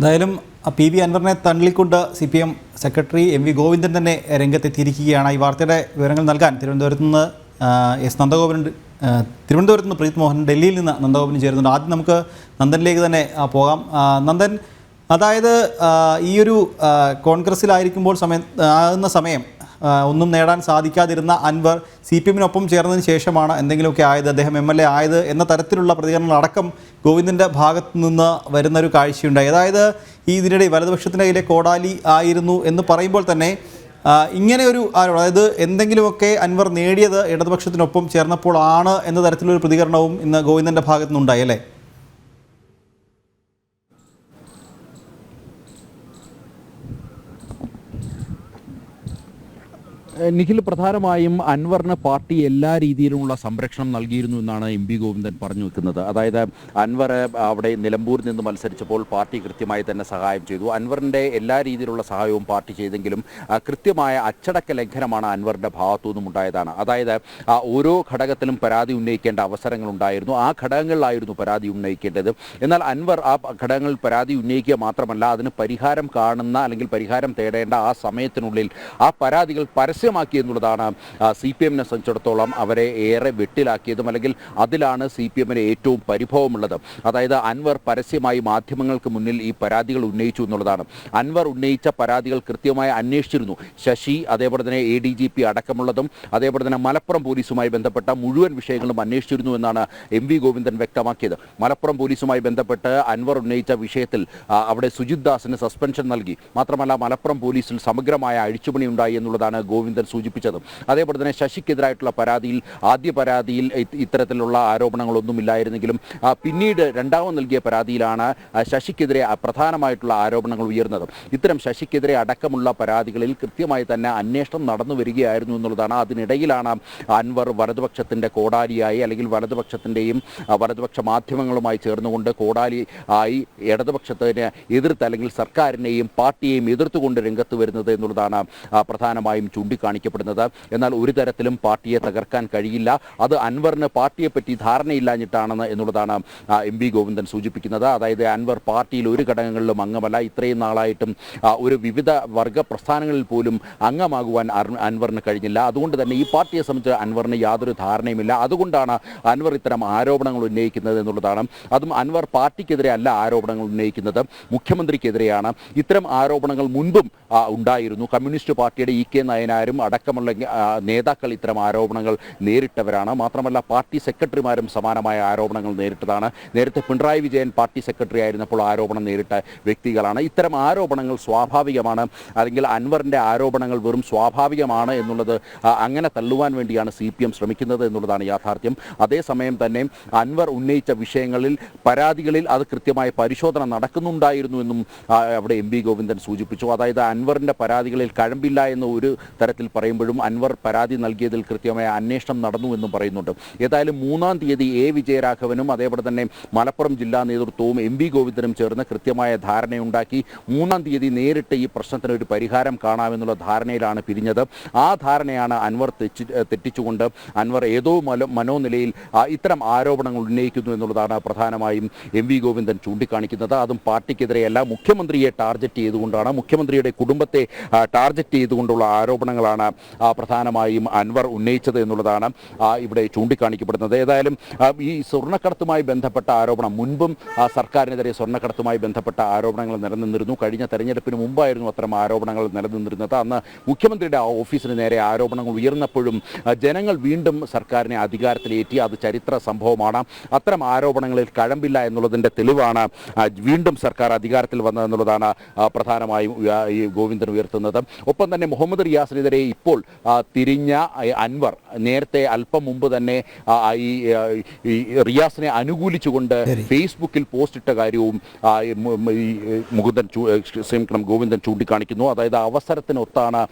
എന്തായാലും P V അൻവറിനെ തള്ളിക്കൊണ്ട് C P M secretary M V Govindan തന്നെ രംഗത്തെത്തിയിരിക്കുകയാണ്. ഈ വാർത്തയുടെ വിവരങ്ങൾ നൽകാൻ തിരുവനന്തപുരത്ത് നിന്ന് എസ് നന്ദഗോപൻ തിരുവനന്തപുരത്ത് നിന്ന് പ്രീത് മോഹൻ ഡൽഹിയിൽ നിന്ന് നന്ദഗോപൻ ചേരുന്നുണ്ട്. ആദ്യം നമുക്ക് നന്ദനിലേക്ക് തന്നെ പോകാം. നന്ദൻ അതായത് ഈയൊരു കോൺഗ്രസ്സിലായിരിക്കുമ്പോൾ സമയം ആകുന്ന സമയം ഒന്നും നേടാൻ സാധിക്കാതിരുന്ന അൻവർ സി പി എമ്മിനൊപ്പം ചേർന്നതിന് ശേഷമാണ് എന്തെങ്കിലുമൊക്കെ ആയത് അദ്ദേഹം എം എൽ എ ആയത് എന്ന തരത്തിലുള്ള പ്രതികരണങ്ങൾ അടക്കം ഗോവിന്ദന്റെ ഭാഗത്തു നിന്ന് വരുന്നൊരു കാഴ്ചയുണ്ടായി. അതായത് ഈ ഇതിനിടെ വലതുപക്ഷത്തിന്റെ കയ്യിലെ കോടാലി ആയിരുന്നു എന്ന് പറയുമ്പോൾ തന്നെ ഇങ്ങനെ ഒരു അതായത് എന്തെങ്കിലുമൊക്കെ അൻവർ നേടിയത് ഇടതുപക്ഷത്തിനൊപ്പം ചേർന്നപ്പോൾ ആണ് എന്ന തരത്തിലൊരു പ്രതികരണവും ഇന്ന് ഗോവിന്ദന്റെ ഭാഗത്തുനിന്നുണ്ടായി അല്ലേ? നിഖിൽ പ്രധാനമായും അൻവറിന് പാർട്ടി എല്ലാ രീതിയിലുമുള്ള സംരക്ഷണം നൽകിയിരുന്നു എന്നാണ് എം പി ഗോവിന്ദൻ പറഞ്ഞു വെക്കുന്നത്. അതായത് അൻവർ അവിടെ നിലമ്പൂരിൽ നിന്ന് മത്സരിച്ചപ്പോൾ പാർട്ടി കൃത്യമായി തന്നെ സഹായം ചെയ്തു. അൻവറിന്റെ എല്ലാ രീതിയിലുള്ള സഹായവും പാർട്ടി ചെയ്തെങ്കിലും കൃത്യമായ അച്ചടക്ക ലംഘനമാണ് അൻവറിന്റെ ഭാഗത്തു നിന്നും ഉണ്ടായതാണ്. അതായത് ഓരോ ഘടകത്തിലും പരാതി ഉന്നയിക്കേണ്ട അവസരങ്ങൾ ഉണ്ടായിരുന്നു. ആ ഘടകങ്ങളിലായിരുന്നു പരാതി ഉന്നയിക്കേണ്ടത്. എന്നാൽ അൻവർ ആ ഘടകങ്ങളിൽ പരാതി ഉന്നയിക്കുക മാത്രമല്ല അതിന് പരിഹാരം കാണുന്ന അല്ലെങ്കിൽ പരിഹാരം തേടേണ്ട ആ സമയത്തിനുള്ളിൽ ആ പരാതികൾ പരസ്യമാക്കി എന്നുള്ളതാണ് സി പി എമ്മിനെ സംബന്ധിച്ചിടത്തോളം അവരെ ഏറെ വെട്ടിലാക്കിയതും അല്ലെങ്കിൽ അതിലാണ് സി പി എമ്മിന് ഏറ്റവും പരിഭവമുള്ളത്. അതായത് അൻവർ പരസ്യമായി മാധ്യമങ്ങൾക്ക് മുന്നിൽ ഈ പരാതികൾ ഉന്നയിച്ചു എന്നുള്ളതാണ്. അൻവർ ഉന്നയിച്ച പരാതികൾ കൃത്യമായി അന്വേഷിച്ചിരുന്നു. ശശി അതേപോലെ തന്നെ എ ഡി ജി പി അടക്കമുള്ളതും അതേപോലെ തന്നെ മലപ്പുറം പോലീസുമായി ബന്ധപ്പെട്ട മുഴുവൻ വിഷയങ്ങളും അന്വേഷിച്ചിരുന്നു എന്നാണ് എം വി ഗോവിന്ദൻ വ്യക്തമാക്കിയത്. മലപ്പുറം പോലീസുമായി ബന്ധപ്പെട്ട് അൻവർ ഉന്നയിച്ച വിഷയത്തിൽ അവിടെ സുജിത് ദാസിന് സസ്പെൻഷൻ നൽകി. മാത്രമല്ല മലപ്പുറം പോലീസിൽ സമഗ്രമായ അഴിച്ചുപണി ഉണ്ടായി എന്നുള്ളതാണ് ഗോവിന്ദൻ സൂചിപ്പിച്ചത്. അതേപോലെ തന്നെ ശശിക്കെതിരായിട്ടുള്ള പരാതിയിൽ ആദ്യ പരാതിയിൽ ഇത്തരത്തിലുള്ള ആരോപണങ്ങളൊന്നുമില്ലായിരുന്നെങ്കിലും പിന്നീട് രണ്ടാമത് നൽകിയ പരാതിയിലാണ് ശശിക്കെതിരെ പ്രധാനമായിട്ടുള്ള ആരോപണങ്ങൾ ഉയർന്നത്. ഇത്തരം ശശിക്കെതിരെ അടക്കമുള്ള പരാതികളിൽ കൃത്യമായി തന്നെ അന്വേഷണം നടന്നു വരികയായിരുന്നു എന്നുള്ളതാണ്. അതിനിടയിലാണ് അൻവർ വലതുപക്ഷത്തിന്റെ കോടാലിയായി അല്ലെങ്കിൽ വലതുപക്ഷത്തിന്റെയും വലതുപക്ഷ മാധ്യമങ്ങളുമായി ചേർന്നുകൊണ്ട് കോടാലി ആയി ഇടതുപക്ഷത്തിനെ എതിർത്ത് അല്ലെങ്കിൽ സർക്കാരിനെയും പാർട്ടിയെയും എതിർത്തുകൊണ്ട് രംഗത്ത് വരുന്നത് എന്നുള്ളതാണ് പ്രധാനമായും പ്രധാനമായും ചൂണ്ടിക്കാണിക്കപ്പെടുന്നത് എന്നാൽ ഒരു തരത്തിലും പാർട്ടിയെ തകർക്കാൻ കഴിയില്ല. അത് അൻവറിന് പാർട്ടിയെപ്പറ്റി ധാരണയില്ലാഞ്ഞിട്ടാണെന്ന് എന്നുള്ളതാണ് എം വി ഗോവിന്ദൻ സൂചിപ്പിക്കുന്നത്. അതായത് അൻവർ പാർട്ടിയിൽ ഒരു ഘടകങ്ങളിലും അംഗമല്ല. ഇത്രയും നാളായിട്ടും ഒരു വിവിധ വർഗ പ്രസ്ഥാനങ്ങളിൽ പോലും അംഗമാകുവാൻ അൻവറിന് കഴിഞ്ഞില്ല. അതുകൊണ്ട് തന്നെ ഈ പാർട്ടിയെ സംബന്ധിച്ച് അൻവറിന് യാതൊരു ധാരണയുമില്ല. അതുകൊണ്ടാണ് അൻവർ ഇത്തരം ആരോപണങ്ങൾ ഉന്നയിക്കുന്നത് എന്നുള്ളതാണ്. അതും അൻവർ പാർട്ടിക്കെതിരെ അല്ല ആരോപണങ്ങൾ ഉന്നയിക്കുന്നത്. മുഖ്യമന്ത്രിക്കെതിരെയാണ്. ഇത്തരം ആരോപണങ്ങൾ മുൻപും ഉണ്ടായിരുന്നു. കമ്മ്യൂണിസ്റ്റ് പാർട്ടിയുടെ ഇ കെ നയനാരും അടക്കമുള്ള നേതാക്കൾ ഇത്തരം ആരോപണങ്ങൾ നേരിട്ടവരാണ്. മാത്രമല്ല പാർട്ടി സെക്രട്ടറിമാരും സമാനമായ ആരോപണങ്ങൾ നേരിട്ടതാണ്. നേരത്തെ പിണറായി വിജയൻ പാർട്ടി സെക്രട്ടറി ആയിരുന്നപ്പോൾ ആരോപണം നേരിട്ട വ്യക്തികളാണ്. ഇത്തരം ആരോപണങ്ങൾ സ്വാഭാവികമാണ്. അല്ലെങ്കിൽ അൻവറിന്റെ ആരോപണങ്ങൾ വെറും സ്വാഭാവികമാണ് എന്നുള്ളത് അങ്ങനെ തള്ളുവാൻ വേണ്ടിയാണ് സി പി എം ശ്രമിക്കുന്നത് എന്നുള്ളതാണ് യാഥാർത്ഥ്യം. അതേസമയം തന്നെ അൻവർ ഉന്നയിച്ച വിഷയങ്ങളിൽ പരാതികളിൽ അത് കൃത്യമായ പരിശോധന നടക്കുന്നുണ്ടായിരുന്നു എന്നും അവിടെ എം വി ഗോവിന്ദൻ സൂചിപ്പിച്ചു. അതായത് അൻവറിന്റെ പരാതികളിൽ കഴമ്പില്ല എന്ന ഒരു തരത്തിൽ പറയുമ്പോഴും അൻവർ പരാതി നൽകിയതിൽ കൃത്യമായ അന്വേഷണം നടന്നു എന്നും പറയുന്നുണ്ട്. ഏതായാലും മൂന്നാം തീയതി എ വിജയരാഘവനും അതേപോലെ തന്നെ മലപ്പുറം ജില്ലാ നേതൃത്വവും എം വി ഗോവിന്ദനും ചേർന്ന് കൃത്യമായ ധാരണയുണ്ടാക്കി. മൂന്നാം തീയതി നേരിട്ട് ഈ പ്രശ്നത്തിന് ഒരു പരിഹാരം കാണാമെന്നുള്ള ധാരണയിലാണ് പിരിഞ്ഞത്. ആ ധാരണയാണ് അൻവർ തെറ്റി തെറ്റിച്ചുകൊണ്ട് അൻവർ ഏതോ മനോനിലയിൽ ഇത്തരം ആരോപണങ്ങൾ ഉന്നയിക്കുന്നു എന്നുള്ളതാണ് പ്രധാനമായും എം വി ഗോവിന്ദൻ ചൂണ്ടിക്കാണിക്കുന്നത്. അതും പാർട്ടിക്കെതിരെയല്ല മുഖ്യമന്ത്രിയെ ടാർഗറ്റ് ചെയ്തുകൊണ്ടാണ്. മുഖ്യമന്ത്രിയുടെ കുടുംബത്തെ ടാർഗറ്റ് ചെയ്തുകൊണ്ടുള്ള ആരോപണങ്ങളാണ് ആ, പ്രധാനമായും അൻവർ ഉന്നയിച്ചത് എന്നുള്ളതാണ് ഇവിടെ ചൂണ്ടിക്കാണിക്കപ്പെടുന്നത്. ഏതായാലും ഈ സ്വർണക്കടത്തുമായി ബന്ധപ്പെട്ട ആരോപണം മുൻപും സർക്കാരിനെതിരെ സ്വർണക്കടത്തുമായി ബന്ധപ്പെട്ട ആരോപണങ്ങൾ നിലനിന്നിരുന്നു. കഴിഞ്ഞ തെരഞ്ഞെടുപ്പിന് മുമ്പായിരുന്നു അത്തരം ആരോപണങ്ങൾ നിലനിന്നിരുന്നത്. അന്ന് മുഖ്യമന്ത്രിയുടെ ഓഫീസിന് നേരെ ആരോപണങ്ങൾ ഉയർന്നപ്പോഴും ജനങ്ങൾ വീണ്ടും സർക്കാരിനെ അധികാരത്തിലേറ്റി അത് ചരിത്ര സംഭവമാണ്. അത്തരം ആരോപണങ്ങളിൽ കഴമ്പില്ല എന്നുള്ളതിന്റെ തെളിവാണ് വീണ്ടും സർക്കാർ അധികാരത്തിൽ വന്നതെന്നുള്ളതാണ് പ്രധാനമായും ഈ ഗോവിന്ദൻ ഉയർത്തുന്നത്. ഒപ്പം തന്നെ മുഹമ്മദ് റിയാസിനെതിരെ ഇപ്പോൾ തിരിഞ്ഞ അൻവർ നേരത്തെ അല്പം മുമ്പ് തന്നെ ഈ റിയാസിനെ അനുകൂലിച്ചുകൊണ്ട്. ഫേസ്ബുക്കിൽ പോസ്റ്റ് ഇട്ട കാര്യവും മുകുന്ദൻ ക്ഷമിക്കണം ഗോവിന്ദൻ ചൂണ്ടിക്കാണിക്കുന്നു അതായത് അവസരത്തിനൊത്താണ്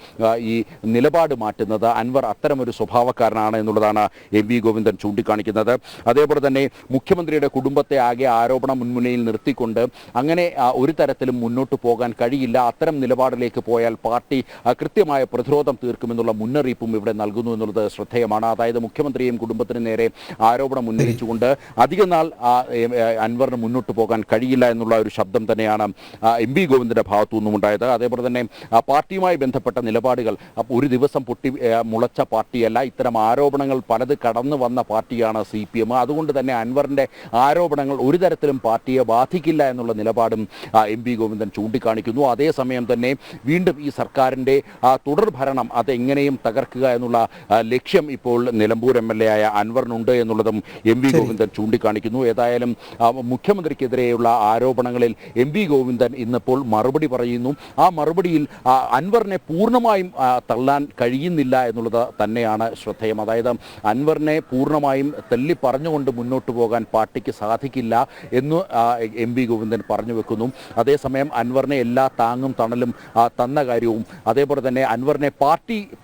ഈ നിലപാട് മാറ്റുന്നത് അൻവർ അത്തരമൊരു സ്വഭാവക്കാരനാണ് എന്നുള്ളതാണ് എം വി ഗോവിന്ദൻ ചൂണ്ടിക്കാണിക്കുന്നത് അതേപോലെ തന്നെ മുഖ്യമന്ത്രിയുടെ കുടുംബത്തെ ആകെ ആരോപണ മുൻമുനയിൽ നിർത്തിക്കൊണ്ട് അങ്ങനെ ഒരു തരത്തിലും മുന്നോട്ട് പോകാൻ കഴിയില്ല അത്തരം നിലപാടിലേക്ക് പോയാൽ പാർട്ടി കൃത്യമായ പ്രതിരോധം കച്ചവടം തീർക്കുമെന്നുള്ള മുന്നറിയിപ്പും ഇവിടെ നൽകുന്നു എന്നുള്ളത് ശ്രദ്ധേയമാണ്. അതായത് മുഖ്യമന്ത്രിയും കുടുംബത്തിന് നേരെ ആരോപണം ഉന്നയിച്ചുകൊണ്ട് അധികം നാൾ അൻവറിന് മുന്നോട്ട് പോകാൻ കഴിയില്ല എന്നുള്ള ഒരു ശബ്ദം തന്നെയാണ് എം വി ഗോവിന്ദന്റെ ഭാഗത്തു നിന്നും ഉണ്ടായത്. അതേപോലെ തന്നെ പാർട്ടിയുമായി ബന്ധപ്പെട്ട നിലപാടുകൾ ഒരു ദിവസം പൊട്ടി മുളച്ച പാർട്ടിയല്ല ഇത്തരം ആരോപണങ്ങൾ പലത് കടന്നു വന്ന പാർട്ടിയാണ് സി പി എം. അതുകൊണ്ട് തന്നെ അൻവറിന്റെ ആരോപണങ്ങൾ ഒരു തരത്തിലും പാർട്ടിയെ ബാധിക്കില്ല എന്നുള്ള നിലപാടും എം വി ഗോവിന്ദൻ ചൂണ്ടിക്കാണിക്കുന്നു. അതേസമയം തന്നെ വീണ്ടും ഈ സർക്കാരിന്റെ ആ, ഭരണം അതെങ്ങനെയും തകർക്കുക എന്നുള്ള ലക്ഷ്യം ഇപ്പോൾ നിലമ്പൂർ എം എൽ എ ആയ അൻവറിനുണ്ട് എന്നുള്ളതും എം വി ഗോവിന്ദൻ ചൂണ്ടിക്കാണിക്കുന്നു. ഏതായാലും മുഖ്യമന്ത്രിക്കെതിരെയുള്ള ആരോപണങ്ങളിൽ എം വി ഗോവിന്ദൻ ഇന്നിപ്പോൾ മറുപടി പറയുന്നു. ആ മറുപടിയിൽ അൻവറിനെ പൂർണമായും തള്ളാൻ കഴിയുന്നില്ല എന്നുള്ളത് തന്നെയാണ് ശ്രദ്ധേയം. അതായത് അൻവറിനെ പൂർണമായും തെല്ലി പറഞ്ഞുകൊണ്ട് മുന്നോട്ട് പോകാൻ പാർട്ടിക്ക് സാധിക്കില്ല എന്ന് എം വി ഗോവിന്ദൻ പറഞ്ഞു വെക്കുന്നു. അതേസമയം അൻവറിനെ എല്ലാ താങ്ങും തണലും തന്ന കാര്യവും. അതേപോലെ തന്നെ അൻവറിനെ പാർട്ടി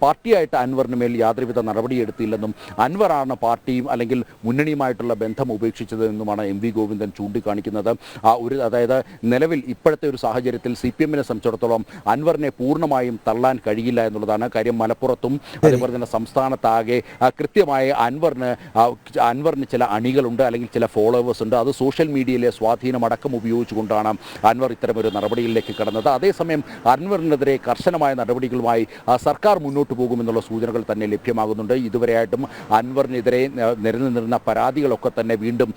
പാർട്ടിയായിട്ട് അൻവറിന് മേൽ യാതൊരുവിധ നടപടിയെടുത്തില്ലെന്നും അൻവറാണ് പാർട്ടിയും അല്ലെങ്കിൽ മുന്നണിയുമായിട്ടുള്ള ബന്ധം ഉപേക്ഷിച്ചതെന്നുമാണ് എം വി ഗോവിന്ദൻ ചൂണ്ടിക്കാണിക്കുന്നത്. ആ ഒരു അതായത് നിലവിൽ ഇപ്പോഴത്തെ ഒരു സാഹചര്യത്തിൽ സി പി എമ്മിനെ സംബന്ധിച്ചിടത്തോളം അൻവറിനെ പൂർണമായും തള്ളാൻ കഴിയില്ല എന്നുള്ളതാണ് കാര്യം മലപ്പുറത്തും അതേപോലെ തന്നെ സംസ്ഥാനത്താകെ കൃത്യമായി അൻവറിന് അൻവറിന് ചില അണികളുണ്ട് അല്ലെങ്കിൽ ചില ഫോളോവേഴ്സ് ഉണ്ട്. അത് സോഷ്യൽ മീഡിയയിലെ സ്വാധീനം അടക്കം ഉപയോഗിച്ചുകൊണ്ടാണ് അൻവർ ഇത്തരമൊരു നടപടിയിലേക്ക് കടന്നത്. അതേസമയം അൻവറിനെതിരെ കർശനമായ നടപടികളുമായി ആ, സർക്കാർ മുന്നോട്ട് പോകുമെന്നുള്ള സൂചനകൾ തന്നെ ലഭ്യമാകുന്നുണ്ട്. ഇതുവരെയായിട്ടും അൻവറിനെതിരെ നിരന്നു നിരന്നിരുന്ന പരാതികളൊക്കെ തന്നെ വീണ്ടും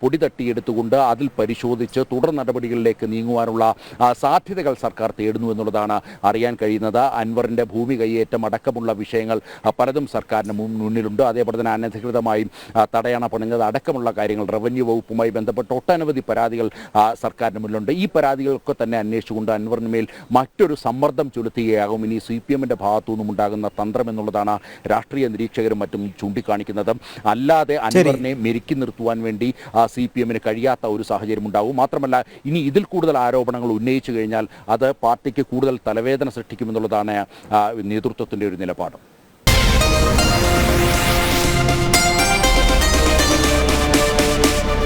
പൊടി തട്ടിയെടുത്തുകൊണ്ട് അതിൽ പരിശോധിച്ച് തുടർ നടപടികളിലേക്ക് നീങ്ങുവാനുള്ള സാധ്യതകൾ സർക്കാർ തേടുന്നു എന്നുള്ളതാണ് അറിയാൻ കഴിയുന്നത്. അൻവറിന്റെ ഭൂമി കൈയേറ്റം അടക്കമുള്ള വിഷയങ്ങൾ പലതും സർക്കാരിന് മുന്നിലുണ്ട്. അതേപോലെ തന്നെ അനധികൃതമായി തടയണ പണിഞ്ഞത് അടക്കമുള്ള കാര്യങ്ങൾ റവന്യൂ വകുപ്പുമായി ബന്ധപ്പെട്ട് ഒട്ടനവധി പരാതികൾ സർക്കാരിന് മുന്നിലുണ്ട്. ഈ പരാതികളൊക്കെ തന്നെ അന്വേഷിച്ചുകൊണ്ട് അൻവറിന് മേൽ മറ്റൊരു സമ്മർദ്ദം ചെലുത്തുകയാകും ഇനി സി പി എമ്മിന്റെ ഭാഗത്തു നിന്നും ഉണ്ടാകുന്ന തന്ത്രം എന്നുള്ളതാണ് രാഷ്ട്രീയ നിരീക്ഷകരും മറ്റും ചൂണ്ടിക്കാണിക്കുന്നത്. അല്ലാതെ അൻവറിനെ മെരുക്കി നിർത്തുവാൻ വേണ്ടി സി പി എമ്മിന് കഴിയാത്ത ഒരു സാഹചര്യം ഉണ്ടാവും. മാത്രമല്ല ഇനി ഇതിൽ കൂടുതൽ ആരോപണങ്ങൾ ഉന്നയിച്ചു കഴിഞ്ഞാൽ അത് പാർട്ടിക്ക് കൂടുതൽ തലവേദന സൃഷ്ടിക്കുമെന്നുള്ളതാണ് നേതൃത്വത്തിന്റെ നേതൃത്വത്തിന്റെ ഒരു നിലപാട്.